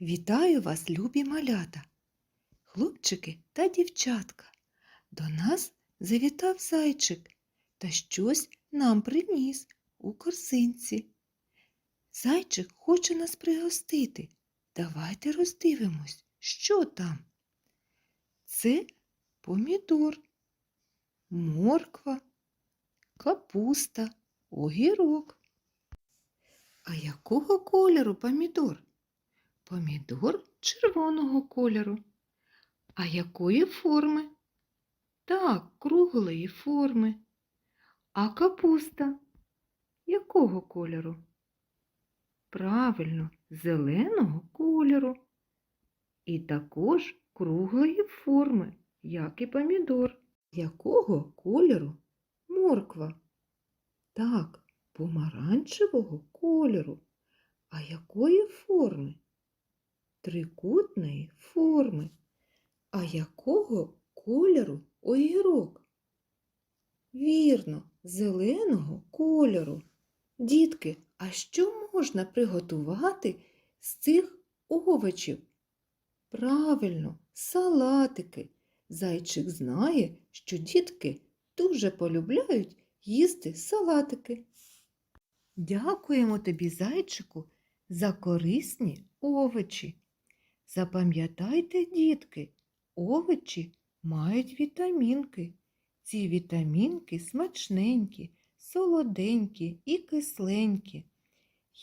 Вітаю вас, любі малята, хлопчики та дівчатка. До нас завітав зайчик та щось нам приніс у корзинці. Зайчик хоче нас пригостити. Давайте роздивимось, що там. Це помідор, морква, капуста, огірок. А якого кольору помідор? Помідор червоного кольору. А якої форми? Так, круглої форми. А капуста якого кольору? Правильно, зеленого кольору. І також круглої форми, як і помідор. Якого кольору морква? Так, помаранчевого кольору. А якої форми? Трикутної форми. А якого кольору огірок? Вірно, зеленого кольору. Дітки, а що можна приготувати з цих овочів? Правильно, салатики. Зайчик знає, що дітки дуже полюбляють їсти салатики. Дякуємо тобі, зайчику, за корисні овочі. Запам'ятайте, дітки, овочі мають вітамінки. Ці вітамінки смачненькі, солоденькі і кисленькі.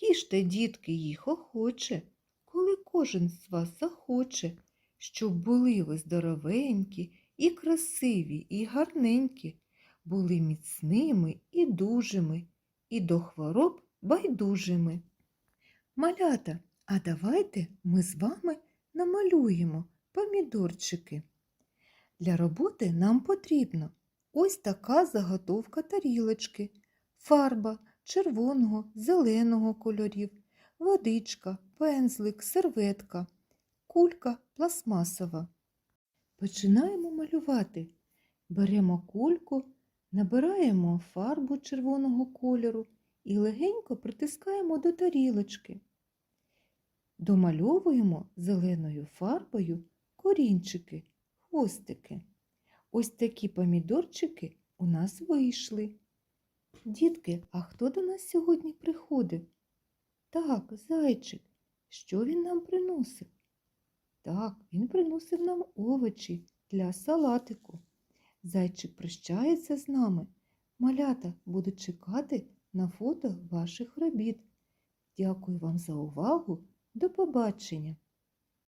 Їжте, дітки, їх охоче, коли кожен з вас захоче, щоб були ви здоровенькі і красиві, і гарненькі, були міцними і дужими, і до хвороб байдужими. Малята, а давайте ми з вами намалюємо помідорчики. Для роботи нам потрібно ось така заготовка тарілочки, фарба червоного, зеленого кольорів, водичка, пензлик, серветка, кулька пластмасова. Починаємо малювати. Беремо кульку, набираємо фарбу червоного кольору і легенько притискаємо до тарілочки. Домальовуємо зеленою фарбою корінчики, хвостики. Ось такі помідорчики у нас вийшли. Дітки, а хто до нас сьогодні приходив? Так, зайчик. Що він нам приносив? Так, він приносив нам овочі для салатику. Зайчик прощається з нами. Малята будуть чекати на фото ваших робіт. Дякую вам за увагу. До побачення!